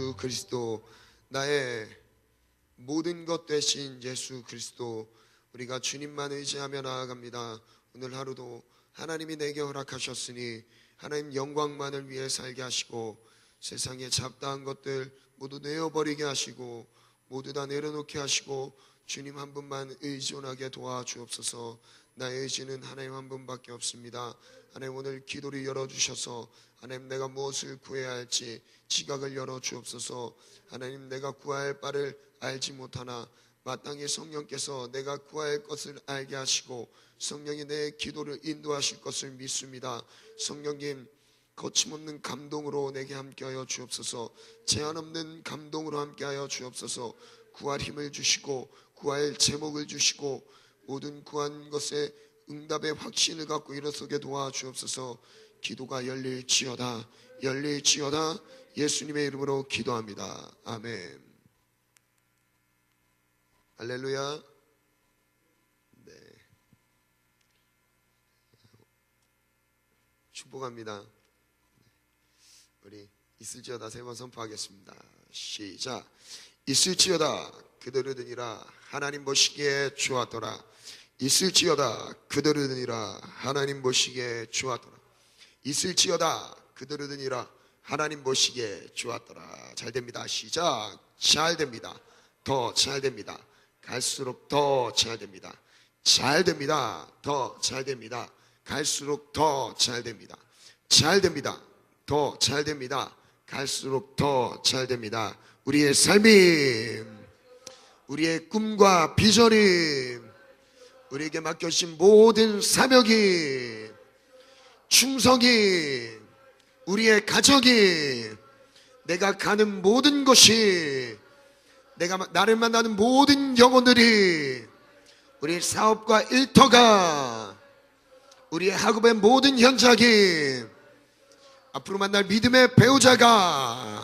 예수 그리스도 나의 모든 것 되신 예수 그리스도 우리가 주님만 의지하며 나아갑니다. 오늘 하루도 하나님이 내게 허락하셨으니 하나님 영광만을 위해 살게 하시고 세상의 잡다한 것들 모두 내어버리게 하시고 모두 다 내려놓게 하시고 주님 한 분만 의존하게 도와주옵소서 나의 의지는 하나님 한 분밖에 없습니다. 하나님 오늘 기도를 열어주셔서 하나님 내가 무엇을 구해야 할지 지각을 열어주옵소서 하나님 내가 구할 바를 알지 못하나 마땅히 성령께서 내가 구할 것을 알게 하시고 성령이 내 기도를 인도하실 것을 믿습니다. 성령님 거침없는 감동으로 내게 함께하여 주옵소서 제한 없는 감동으로 함께하여 주옵소서 구할 힘을 주시고 구할 제목을 주시고 모든 구한 것에 응답의 확신을 갖고 일어서게 도와주옵소서. 기도가 열릴지어다. 열릴지어다. 예수님의 이름으로 기도합니다. 아멘. 할렐루야. 네. 축복합니다. 우리 있을지어다 세 번 선포하겠습니다. 시작. 있을지어다. 그대로 되니라. 하나님 보시기에 좋았더라. 있을지어다 그대로 되니라 하나님 보시기에 좋았더라. 있을지어다 그대로 되니라 하나님 보시기에 좋았더라. 잘 됩니다. 시작. 잘 됩니다. 더 잘 됩니다. 갈수록 더 잘 됩니다. 잘 됩니다. 더 잘 됩니다. 갈수록 더 잘 됩니다. 잘 됩니다. 더 잘 됩니다. 갈수록 더 잘 됩니다. 우리의 삶이 우리의 꿈과 비전이 우리에게 맡겨진 모든 사명이 충성이 우리의 가정이 내가 가는 모든 것이 내가 마- 나를 만나는 모든 영혼들이 우리 사업과 일터가 우리의 학업의 모든 현장이 앞으로 만날 믿음의 배우자가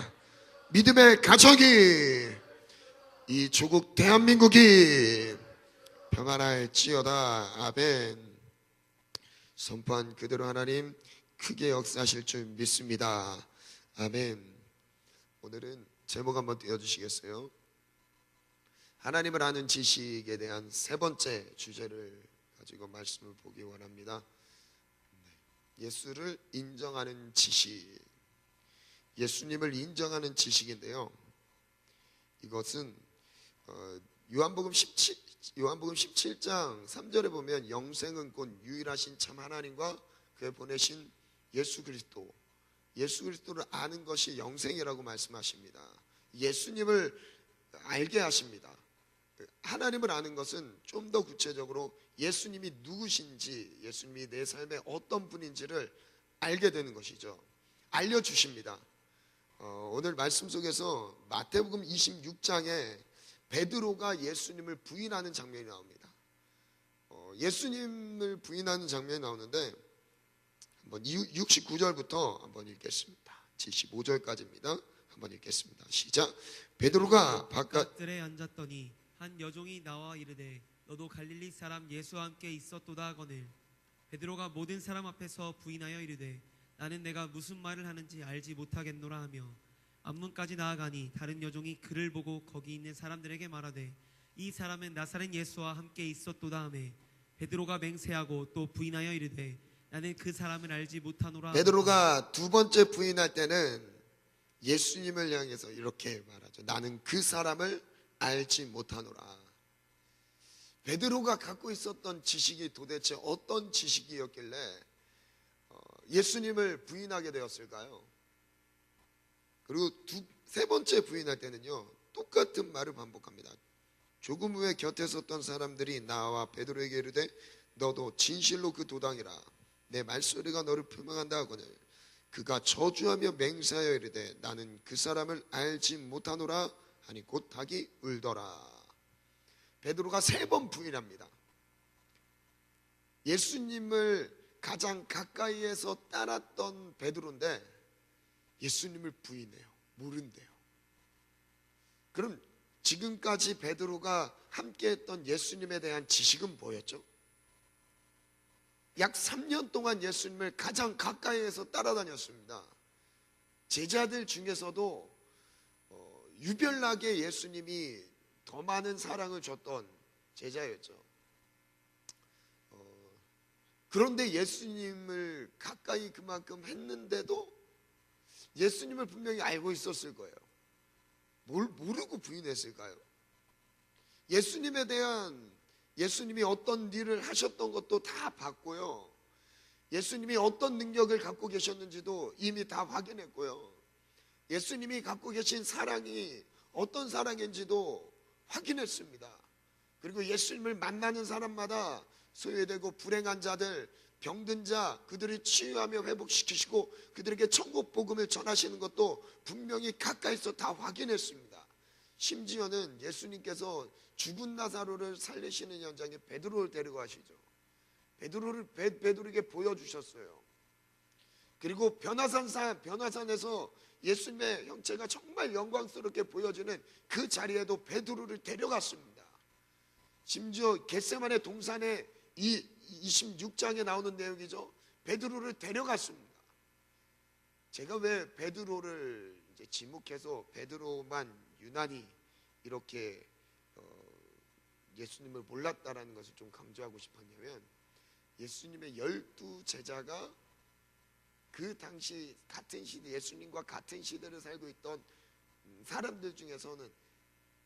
믿음의 가정이 이 조국 대한민국이 평안할지어다. 아멘. 선포한 그대로 하나님 크게 역사하실 줄 믿습니다. 아멘. 오늘은 제목 한번 띄워주시겠어요? 하나님을 아는 지식에 대한 세 번째 주제를 가지고 말씀을 보기 원합니다. 예수를 인정하는 지식, 예수님을 인정하는 지식인데요. 이것은 어, 요한복음 17 요한복음 17장 3절에 보면 영생은 곧 유일하신 참 하나님과 그에 보내신 예수 그리스도 예수 그리스도를 아는 것이 영생이라고 말씀하십니다. 예수님을 알게 하십니다. 하나님을 아는 것은 좀 더 구체적으로 예수님이 누구신지, 예수님이 내 삶에 어떤 분인지를 알게 되는 것이죠. 알려주십니다. 어, 오늘 말씀 속에서 마태복음 26장에 베드로가 예수님을 부인하는 장면이 나옵니다. 어, 예수님을 부인하는 장면이 나오는데 한번 69절부터 한번 읽겠습니다. 75절까지입니다. 한번 읽겠습니다. 시작. 베드로가 바깥 뜰에 앉았더니 한 여종이 나와 이르되 너도 갈릴리 사람 예수와 함께 있었도다 하거늘 베드로가 모든 사람 앞에서 부인하여 이르되 나는 내가 무슨 말을 하는지 알지 못하겠노라 하며 앞문까지 나아가니 다른 여종이 그를 보고 거기 있는 사람들에게 말하되 이 사람은 나사렛 예수와 함께 있었도다 하매 베드로가 맹세하고 또 부인하여 이르되 나는 그 사람을 알지 못하노라. 베드로가 두 번째 부인할 때는 예수님을 향해서 이렇게 말하죠. 나는 그 사람을 알지 못하노라. 베드로가 갖고 있었던 지식이 도대체 어떤 지식이었길래 어, 예수님을 부인하게 되었을까요? 그리고 두, 세 번째 부인할 때는요, 똑같은 말을 반복합니다. 조금 후에 곁에 섰던 사람들이 나와 베드로에게 이르되 너도 진실로 그 도당이라. 내 말소리가 너를 표명한다 하거늘. 그가 저주하며 맹세하여 이르되 나는 그 사람을 알지 못하노라 하니 곧 닭이 울더라. 베드로가 세 번 부인합니다. 예수님을 가장 가까이에서 따랐던 베드로인데 예수님을 부인해요 모른대요 그럼 지금까지 베드로가 함께했던 예수님에 대한 지식은 뭐였죠? 약 3년 동안 예수님을 가장 가까이에서 따라다녔습니다. 제자들 중에서도 유별나게 예수님이 더 많은 사랑을 줬던 제자였죠. 어, 그런데 예수님을 가까이 그만큼 했는데도 예수님을 분명히 알고 있었을 거예요. 뭘 모르고 부인했을까요? 예수님에 대한 예수님이 어떤 일을 하셨던 것도 다 봤고요. 예수님이 어떤 능력을 갖고 계셨는지도 이미 다 확인했고요. 예수님이 갖고 계신 사랑이 어떤 사랑인지도 확인했습니다. 그리고 예수님을 만나는 사람마다 소외되고 불행한 자들, 병든 자, 그들을 치유하며 회복시키시고 그들에게 천국 복음을 전하시는 것도 분명히 가까이서 다 확인했습니다. 심지어는 예수님께서 죽은 나사로를 살리시는 현장에 베드로를 데리고 가시죠. 베드로를 베, 베드로에게 보여주셨어요. 그리고 변화산 산 변화산에서 예수님의 형체가 정말 영광스럽게 보여지는 그 자리에도 베드로를 데려갔습니다. 심지어 겟세만의 동산에 이 26장에 나오는 내용이죠. 베드로를 데려갔습니다. 제가 왜 베드로를 이제 지목해서 베드로만 유난히 이렇게 어, 예수님을 몰랐다라는 것을 좀 강조하고 싶었냐면 예수님의 열두 제자가 그 당시 같은 시대 예수님과 같은 시대를 살고 있던 음, 사람들 중에서는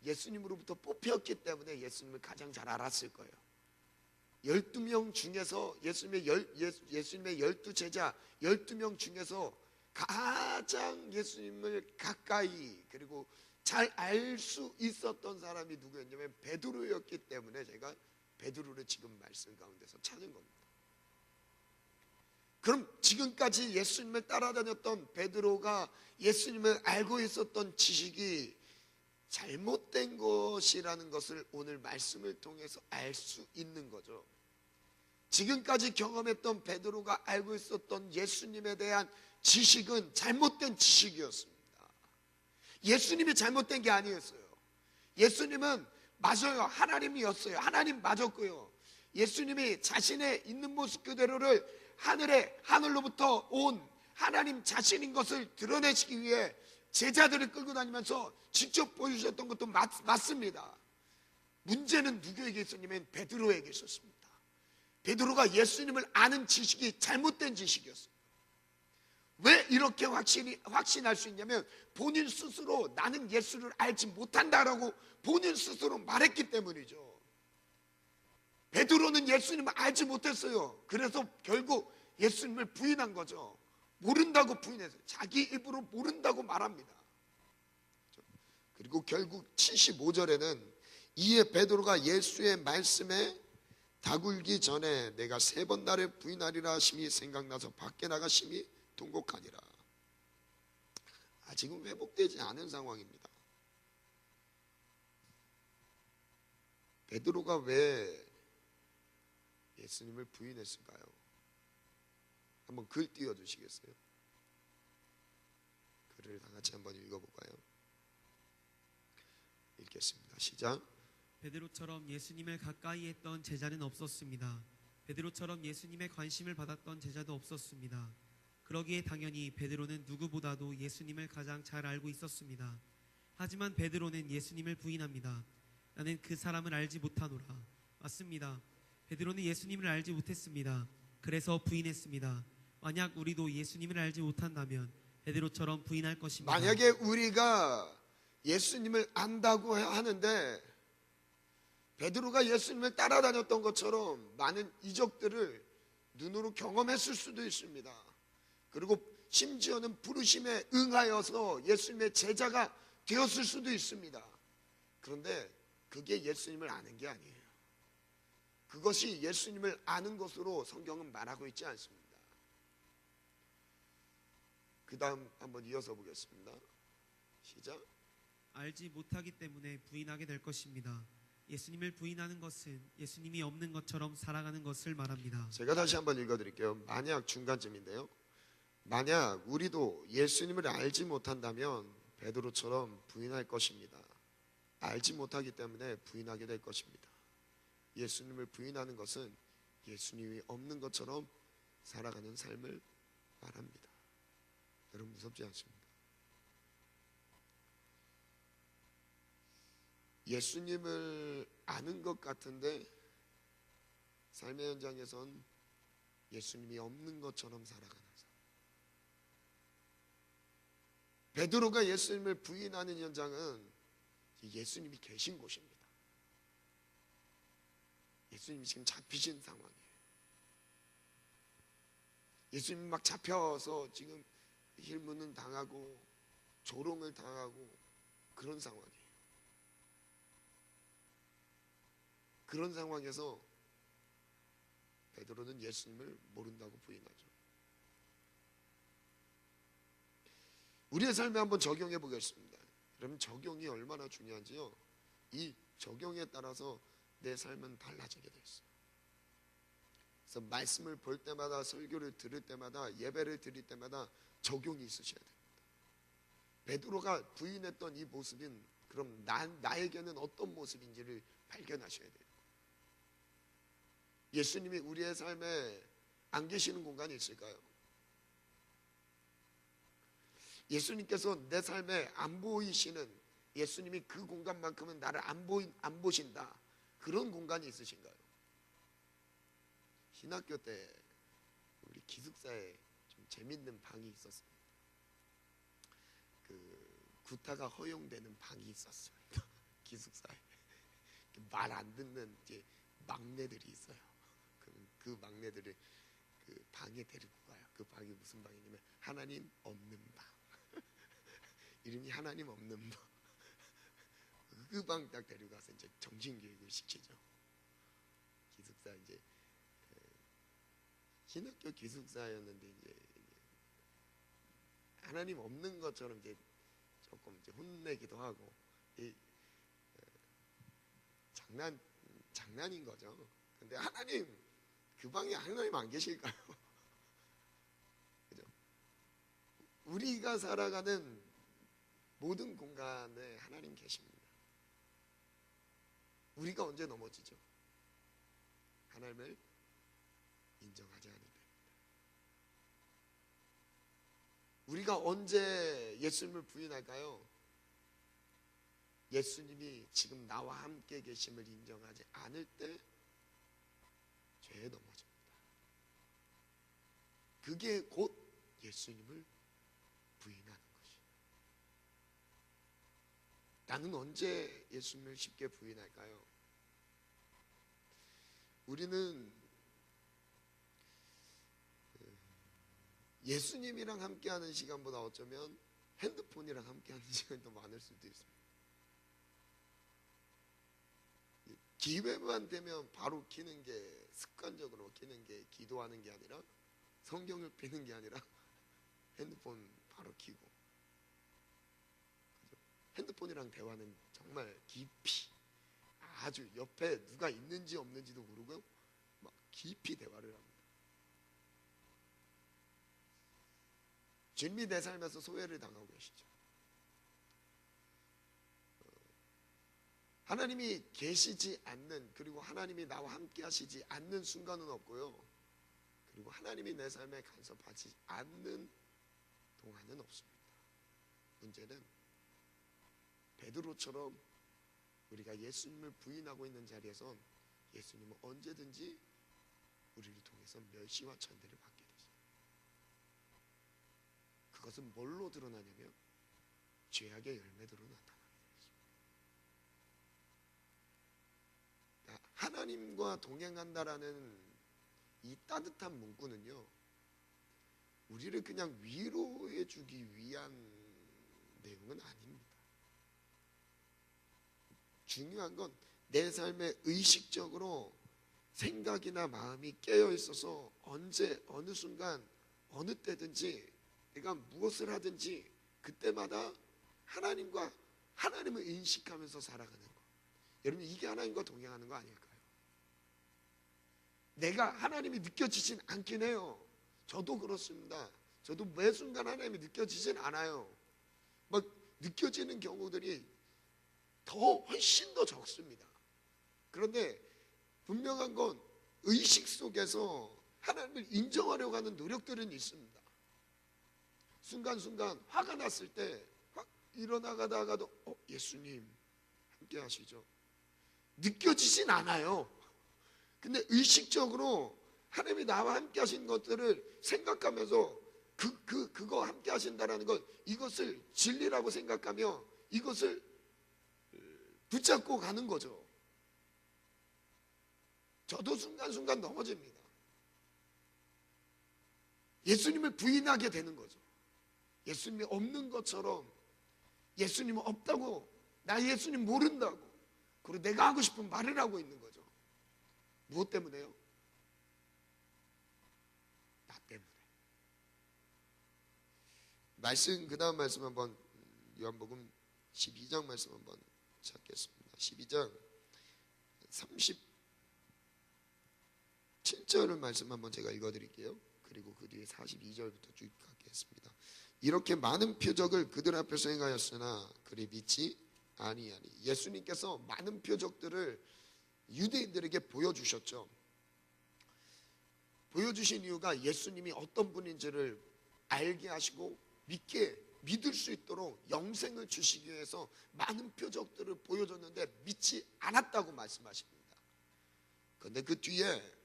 예수님으로부터 뽑혔기 때문에 예수님을 가장 잘 알았을 거예요. 12명 중에서 예수님의 열, 예수, 예수님의 열두 제자 12명 중에서 가장 예수님을 가까이 그리고 잘 알 수 있었던 사람이 누구였냐면 베드로였기 때문에 제가 베드로를 지금 말씀 가운데서 찾은 겁니다. 그럼 지금까지 예수님을 따라다녔던 베드로가 예수님을 알고 있었던 지식이 잘못된 것이라는 것을 오늘 말씀을 통해서 알 수 있는 거죠. 지금까지 경험했던 베드로가 알고 있었던 예수님에 대한 지식은 잘못된 지식이었습니다. 예수님이 잘못된 게 아니었어요. 예수님은 맞아요. 하나님이었어요. 하나님 맞았고요. 예수님이 자신의 있는 모습 그대로를 하늘에 하늘로부터 온 하나님 자신인 것을 드러내시기 위해 제자들을 끌고 다니면서 직접 보여주셨던 것도 맞, 맞습니다. 문제는 누구에게 있었냐면 베드로에게 있었습니다. 베드로가 예수님을 아는 지식이 잘못된 지식이었어요. 왜 이렇게 확신이, 확신할 수 있냐면 본인 스스로 나는 예수를 알지 못한다라고 본인 스스로 말했기 때문이죠. 베드로는 예수님을 알지 못했어요. 그래서 결국 예수님을 부인한 거죠. 모른다고 부인했어요. 자기 입으로 모른다고 말합니다. 그리고 결국 75절에는 이에 베드로가 예수의 말씀에 다굴기 전에 내가 세 번 나를 부인하리라 하심이 생각나서 밖에 나가심이 통곡하니라. 아직은 회복되지 않은 상황입니다. 베드로가 왜 예수님을 부인했을까요? 한번 글 띄워 주시겠어요? 글을 다 같이 한번 읽어 볼까요? 읽겠습니다. 시작. 베드로처럼 예수님을 가까이 했던 제자는 없었습니다. 베드로처럼 예수님의 관심을 받았던 제자도 없었습니다. 그러기에 당연히 베드로는 누구보다도 예수님을 가장 잘 알고 있었습니다. 하지만 베드로는 예수님을 부인합니다. 나는 그 사람을 알지 못하노라. 맞습니다. 베드로는 예수님을 알지 못했습니다. 그래서 부인했습니다. 만약 우리도 예수님을 알지 못한다면 베드로처럼 부인할 것입니다. 만약에 우리가 예수님을 안다고 하는데 베드로가 예수님을 따라다녔던 것처럼 많은 이적들을 눈으로 경험했을 수도 있습니다. 그리고 심지어는 부르심에 응하여서 예수님의 제자가 되었을 수도 있습니다. 그런데 그게 예수님을 아는 게 아니에요. 그것이 예수님을 아는 것으로 성경은 말하고 있지 않습니다. 그 다음 한번 이어서 보겠습니다. 시작. 알지 못하기 때문에 부인하게 될 것입니다. 예수님을 부인하는 것은 예수님이 없는 것처럼 살아가는 것을 말합니다. 제가 다시 한번 읽어드릴게요. 만약 중간쯤인데요. 만약 우리도 예수님을 알지 못한다면 베드로처럼 부인할 것입니다. 알지 못하기 때문에 부인하게 될 것입니다. 예수님을 부인하는 것은 예수님이 없는 것처럼 살아가는 삶을 말합니다. 여러분 무섭지 않습니까? 예수님을 아는 것 같은데 삶의 현장에선 예수님이 없는 것처럼 살아가는 사람. 베드로가 예수님을 부인하는 현장은 예수님이 계신 곳입니다. 예수님이 지금 잡히신 상황이에요. 예수님 막 잡혀서 지금 힐문은 당하고 조롱을 당하고 그런 상황이에요. 그런 상황에서 베드로는 예수님을 모른다고 부인하죠. 우리의 삶에 한번 적용해 보겠습니다. 그러면 적용이 얼마나 중요한지요. 이 적용에 따라서 내 삶은 달라지게 돼 있어요. 그래서 말씀을 볼 때마다 설교를 들을 때마다 예배를 드릴 때마다 적용이 있으셔야 됩니다. 베드로가 부인했던 이 모습인 그럼 나, 나에게는 어떤 모습인지를 발견하셔야 돼요. 예수님이 우리의 삶에 안 계시는 공간이 있을까요? 예수님께서 내 삶에 안 보이시는 예수님이 그 공간만큼은 나를 안, 보인, 안 보신다. 그런 공간이 있으신가요? 신학교 때 우리 기숙사에 좀 재밌는 방이 있었습니다. 그 구타가 허용되는 방이 있었습니다. 기숙사에 말 안 듣는 이제 막내들이 있어요. 그럼 그 막내들을 그 방에 데리고 가요. 그 방이 무슨 방이냐면 하나님 없는 방. 이름이 하나님 없는 방. 그 방 딱 데려가서 이제 정신 교육을 시키죠. 기숙사 이제 그 신학교 기숙사였는데 이제 하나님 없는 것처럼 이제 조금 이제 혼내기도 하고 이 어, 장난 장난인 거죠. 근데 하나님 그 방에 하나님 안 계실까요? 그죠? 우리가 살아가는 모든 공간에 하나님 계십니다. 우리가 언제 넘어지죠? 하나님을 인정하지 않을 때입니다. 우리가 언제 예수님을 부인할까요? 예수님이 지금 나와 함께 계심을 인정하지 않을 때 죄에 넘어집니다. 그게 곧 예수님을 부인하는 것이에요. 나는 언제 예수님을 쉽게 부인할까요? 우리는 그 예수님이랑 함께하는 시간보다 어쩌면 핸드폰이랑 함께하는 시간이 더 많을 수도 있습니다. 기회만 되면 바로 키는 게 습관적으로 키는 게 기도하는 게 아니라 성경을 피는 게 아니라 핸드폰 바로 키고? 핸드폰이랑 대화는 정말 깊이 아주 옆에 누가 있는지 없는지도 모르고 막 깊이 대화를 합니다. 주님이 내 삶에서 소외를 당하고 계시죠. 어, 하나님이 계시지 않는 그리고 하나님이 나와 함께 하시지 않는 순간은 없고요. 그리고 하나님이 내 삶에 간섭하지 않는 동안은 없습니다. 문제는 베드로처럼 우리가 예수님을 부인하고 있는 자리에선 예수님은 언제든지 우리를 통해서 멸시와 천대를 되죠. 그것은 뭘로 드러나냐면 죄악의 열매대로 나타나게 되죠. 그러니까 하나님과 동행한다라는 이 따뜻한 문구는요, 우리를 그냥 위로해 주기 위한 내용은 아닙니다. 중요한 건 내 삶에 의식적으로 생각이나 마음이 깨어 있어서 언제 어느 순간 어느 때든지 내가 무엇을 하든지 그때마다 하나님과 하나님을 인식하면서 살아가는 거. 여러분 이게 하나님과 동행하는 거 아닐까요? 내가 하나님이 느껴지진 않긴 해요. 저도 그렇습니다. 저도 매 순간 하나님이 느껴지진 않아요. 막 느껴지는 경우들이 더 훨씬 더 적습니다. 그런데 분명한 건 의식 속에서 하나님을 인정하려고 하는 노력들은 있습니다. 순간순간 화가 났을 때확 일어나가다가도 어, 예수님 함께 하시죠. 느껴지진 않아요. 근데 의식적으로 하나님이 나와 함께 하신 것들을 생각하면서 그, 그, 그거 함께 하신다라는 것, 이것을 진리라고 생각하며 이것을 붙잡고 가는 거죠. 저도 순간순간 넘어집니다. 예수님을 부인하게 되는 거죠. 예수님이 없는 것처럼 예수님은 없다고 나 예수님 모른다고 그리고 내가 하고 싶은 말을 하고 있는 거죠. 무엇 때문에요? 나 때문에. 말씀 그 다음 말씀 한번 요한복음 12장 말씀 한번 찾겠습니다. 12장 37절 말씀 한번 제가 읽어드릴게요. 그리고 그 뒤에 42절부터 쭉 가겠습니다. 이렇게 많은 표적을 그들 앞에서 행하였으나 그리 믿지 아니하니 예수님께서 많은 표적들을 유대인들에게 보여주셨죠. 보여주신 이유가 예수님이 어떤 분인지를 알게 하시고 믿게 믿을 수 있도록 영생을 주시기 위해서 많은 표적들을 보여줬는데 믿지 않았다고 말씀하십니다. 그런데 그 뒤에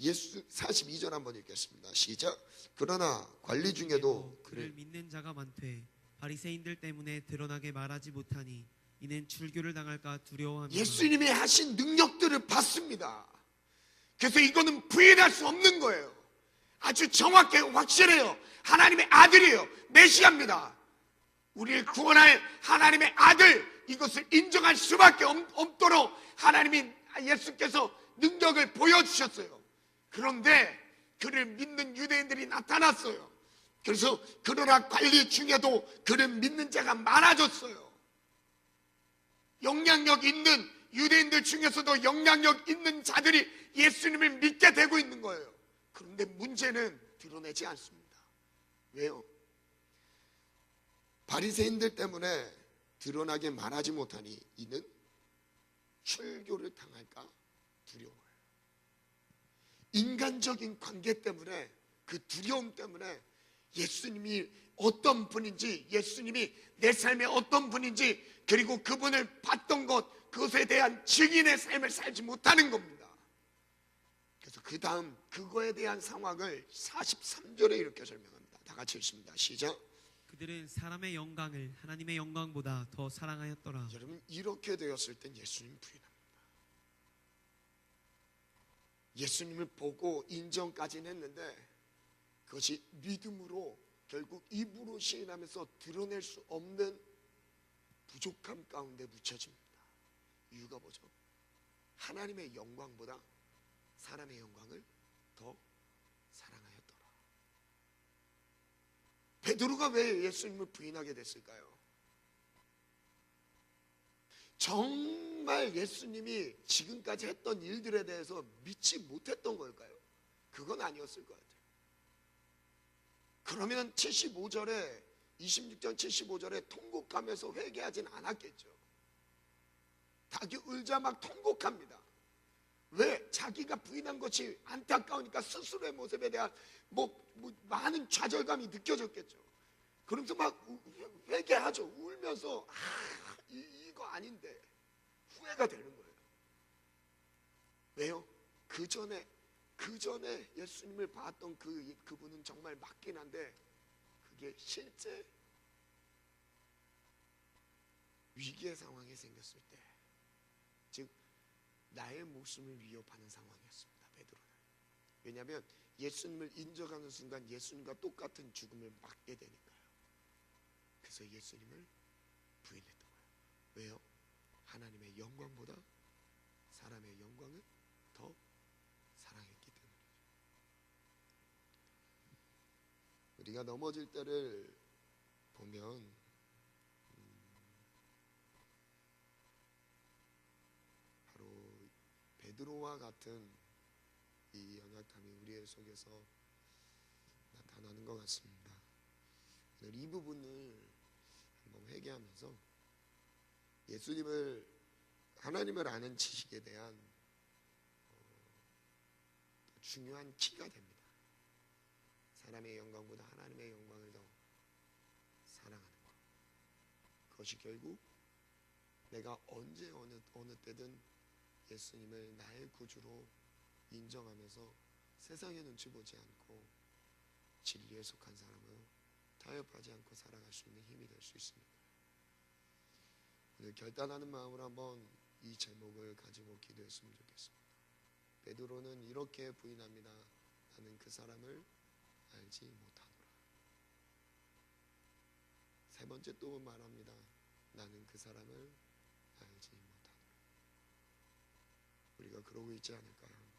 예수 42절 한번 읽겠습니다. 시작. 그러나 관리 중에도 그를 믿는 자가 많되 바리새인들 때문에 드러나게 말하지 못하니 이는 출교를 당할까 두려워하며 예수님이 하신 능력들을 봤습니다. 그래서 이거는 부인할 수 없는 거예요. 아주 정확해 확실해요. 하나님의 아들이에요. 메시아입니다. 우리를 구원할 하나님의 아들 이것을 인정할 수밖에 없- 없도록 하나님이 예수께서 능력을 보여주셨어요. 그런데 그를 믿는 유대인들이 나타났어요. 그래서 그러나 관리 중에도 그를 믿는 자가 많아졌어요. 영향력 있는 유대인들 중에서도 영향력 있는 자들이 예수님을 믿게 되고 있는 거예요. 그런데 문제는 드러내지 않습니다. 왜요? 바리새인들 때문에 드러나게 말하지 못하니 이는 출교를 당할까 두려워요. 인간적인 관계 때문에 그 두려움 때문에 예수님이 어떤 분인지 예수님이 내 삶에 어떤 분인지 그리고 그분을 봤던 것 그것에 대한 증인의 삶을 살지 못하는 겁니다. 그래서 그 다음 그거에 대한 상황을 43절에 이렇게 설명합니다. 다 같이 읽습니다. 시작. 그들은 사람의 영광을 하나님의 영광보다 더 사랑하였더라. 여러분 이렇게 되었을 땐 예수님 부인합니다. 예수님을 보고 인정까지는 했는데 그것이 믿음으로 결국 입으로 시인하면서 드러낼 수 없는 부족함 가운데 묻혀집니다. 이유가 뭐죠? 하나님의 영광보다 사람의 영광을 더 사랑하였더라. 베드로가 왜 예수님을 부인하게 됐을까요? 정 말 예수님이 지금까지 했던 일들에 대해서 믿지 못했던 걸까요? 그건 아니었을 것 같아요. 그러면 75절에 26장 75절에 통곡하면서 회개하진 않았겠죠. 닭이 울자 막 통곡합니다. 왜? 자기가 부인한 것이 안타까우니까 스스로의 모습에 대한 뭐, 뭐 많은 좌절감이 느껴졌겠죠. 그러면서 막 우- 회개하죠. 울면서 아, 이, 이거 아닌데 후회가 되는 거예요. 왜요? 그 전에 그 전에 예수님을 봤던 그 그분은 정말 맞긴 한데 그게 실제 위기의 상황이 생겼을 때, 즉 나의 목숨을 위협하는 상황이었습니다. 베드로는. 왜냐하면 예수님을 인정하는 순간 예수님과 똑같은 죽음을 맞게 되니까요. 그래서 예수님을 부인했던 거예요. 왜요? 하나님의 영광보다 사람의 영광을 더 사랑했기 때문이죠. 우리가 넘어질 때를 보면 바로 베드로와 같은 이 연약함이 우리의 속에서 나타나는 것 같습니다. 이 부분을 한번 회개하면서 예수님을 하나님을 아는 지식에 대한 어, 중요한 키가 됩니다. 사람의 영광보다 하나님의 영광을 더 사랑하는 것. 그것이 결국 내가 언제 어느 어느 때든 예수님을 나의 구주로 인정하면서 세상의 눈치 보지 않고 진리에 속한 사람으로 타협하지 않고 살아갈 수 있는 힘이 될 수 있습니다. 결단하는 마음으로 한번 이 제목을 가지고 기도했으면 좋겠습니다. 베드로는 이렇게 부인합니다. 나는 그 사람을 알지 못하노라. 세 번째 또 말합니다. 나는 그 사람을 알지 못하노라. 우리가 그러고 있지 않을까요?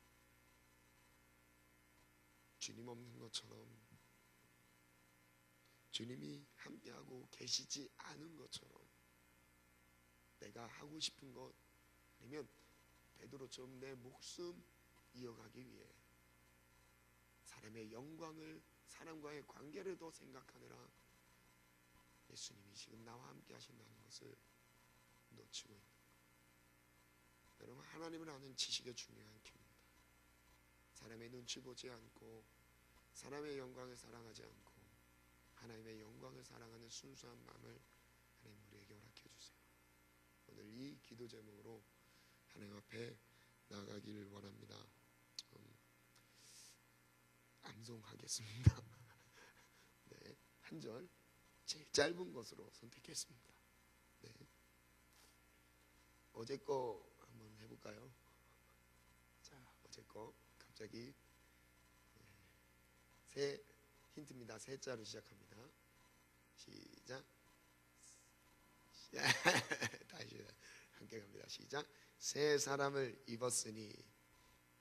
주님 없는 것처럼 주님이 함께하고 계시지 않은 것처럼 내가 하고 싶은 것 아니면 베드로처럼 내 목숨 이어가기 위해 사람의 영광을 사람과의 관계를 더 생각하느라 예수님이 지금 나와 함께 하신다는 것을 놓치고 있는 것. 여러분 하나님을 아는 지식의 중요한 기입니다. 사람의 눈치 보지 않고 사람의 영광을 사랑하지 않고 하나님의 영광을 사랑하는 순수한 마음을 하나님 우리에게 허락해 주세요. 오늘 이 기도 제목으로 하나님 앞에 나가기를 원합니다. 음, 암송하겠습니다. 네, 한절 제일 짧은 것으로 선택했습니다. 네. 어제 거 한번 해볼까요? 자, 어제 거 갑자기 네, 새 힌트입니다. 세 자로 시작합니다. 시작. 다시 함께 갑니다. 시작. 새 사람을 입었으니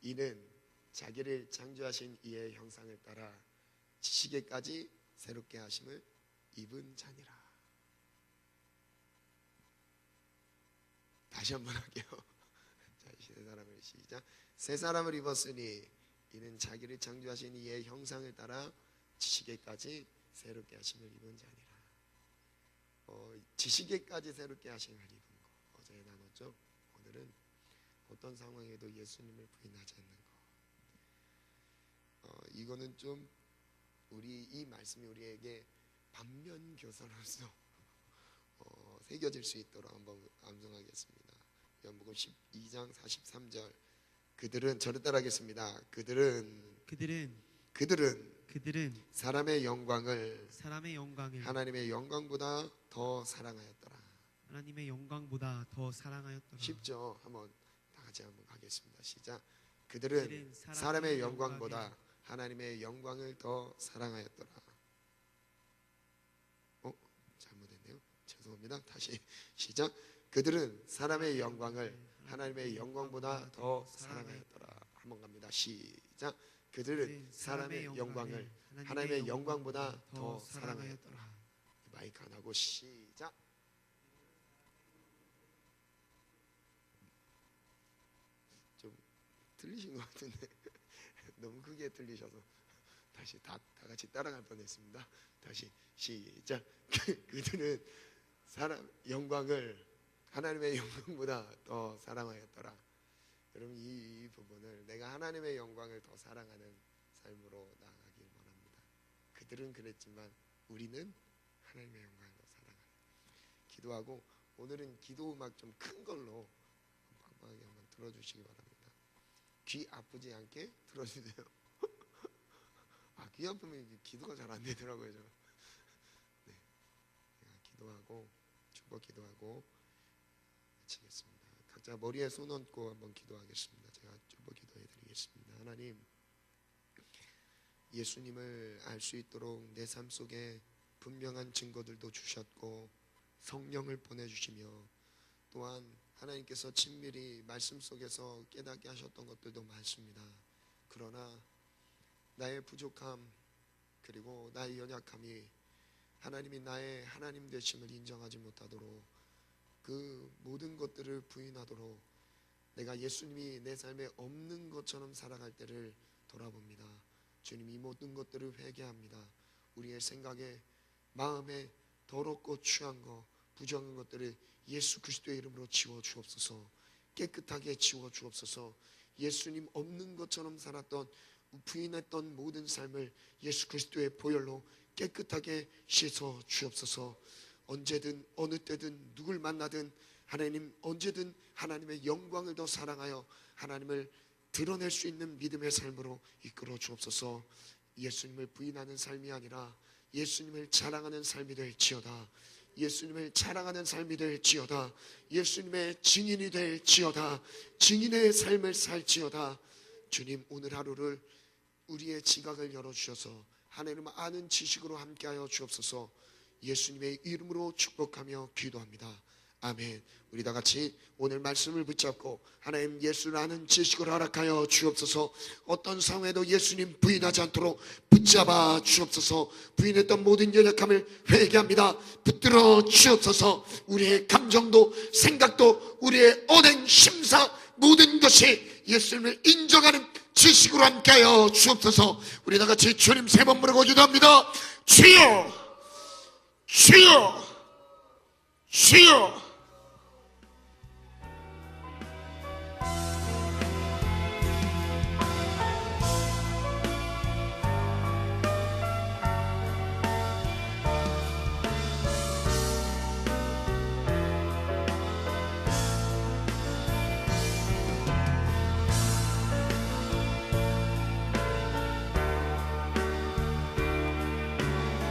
이는 자기를 창조하신 이의 형상을 따라 지식에까지 새롭게 하심을 입은 자니라. 다시 한번 할게요. 자, 새 사람을 시작. 새 사람을 입었으니 이는 자기를 창조하신 이의 형상을 따라 지식에까지 새롭게 하심을 입은 자니라. 어, 지식에까지 새롭게 입은 거. 어제 나눴죠. 오늘은 어떤 상황에도 예수님을 부인하지 않는 거. 어, 이거는 좀 우리 이 말씀이 우리에게 반면 교사로서 어, 새겨질 수 있도록 한번 암송하겠습니다. 연복음 12장 43절 그들은 저를 따라하겠습니다. 그들은 그들은 그들은 그들은 사람의 영광을 사람의 영광을 하나님의 영광보다 더 사랑하였더라. 하나님의 영광보다 더 사랑하였더라. 쉽죠? 한번 다 같이 한번 가겠습니다. 시작. 그들은 사람의 영광보다 하나님의 영광을 더 사랑하였더라. 어? 잘못했네요. 죄송합니다. 다시 시작. 그들은 사람의 영광을 하나님의 영광보다 더 사랑하였더라. 한번 갑니다. 시작. 그들은 사람의 영광을 하나님의 영광보다 더 사랑하였더라. 마이크 안 하고 시작. 좀 틀리신 것 같은데 너무 크게 틀리셔서 다시 다, 다 같이 따라갈 뻔했습니다. 다시 시작. 그들은 사람 영광을 하나님의 영광보다 더 사랑하였더라. 여러분 이, 이 부분을 내가 하나님의 영광을 더 사랑하는 삶으로 나아가길 원합니다. 그들은 그랬지만 우리는 하나님의 영광을 더 사랑하는. 기도하고 오늘은 기도 음악 좀 큰 걸로 빵빵하게 한번 들어주시기 바랍니다. 귀 아프지 않게 들어주세요. 아, 귀 아프면 기도가 잘 안 되더라고요. 저. 네, 기도하고 축복 기도하고 마치겠습니다. 각자 머리에 손 얹고 한번 기도하겠습니다. 제가 축복 기도해 드리겠습니다. 하나님, 예수님을 알 수 있도록 내 삶 속에 분명한 증거들도 주셨고 성령을 보내 주시며 또한 하나님께서 친밀히 말씀 속에서 깨닫게 하셨던 것들도 많습니다. 그러나 나의 부족함 그리고 나의 연약함이 하나님이 나의 하나님 되심을 인정하지 못하도록 그 모든 것들을 부인하도록 내가 예수님이 내 삶에 없는 것처럼 살아갈 때를 돌아봅니다. 주님 이 모든 것들을 회개합니다. 우리의 생각에 마음에 더럽고 추한 것, 부정한 것들을 예수 그리스도의 이름으로 지워 주옵소서. 깨끗하게 지워 주옵소서. 예수님 없는 것처럼 살았던 부인했던 모든 삶을 예수 그리스도의 보혈로 깨끗하게 씻어 주옵소서. 언제든 어느 때든 누굴 만나든 하나님 언제든 하나님의 영광을 더 사랑하여 하나님을 드러낼 수 있는 믿음의 삶으로 이끌어 주옵소서. 예수님을 부인하는 삶이 아니라 예수님을 자랑하는 삶이 될지어다. 예수님을 자랑하는 삶이 될지어다. 예수님의 증인이 될지어다. 증인의 삶을 살지어다. 주님 오늘 하루를 우리의 지각을 열어 주셔서 하나님 아는 지식으로 함께하여 주옵소서. 예수님의 이름으로 축복하며 기도합니다. 아멘. 우리 다 같이 오늘 말씀을 붙잡고 하나님 예수를 아는 지식을 허락하여 주옵소서. 어떤 상황에도 예수님 부인하지 않도록 붙잡아 주옵소서. 부인했던 모든 연약함을 회개합니다. 붙들어 주옵소서. 우리의 감정도 생각도 우리의 언행 심사 모든 것이 예수님을 인정하는 지식으로 함께하여 주옵소서. 우리 다 같이 주님 세 번 부르고 기도합니다. 주여, 주여, 주여.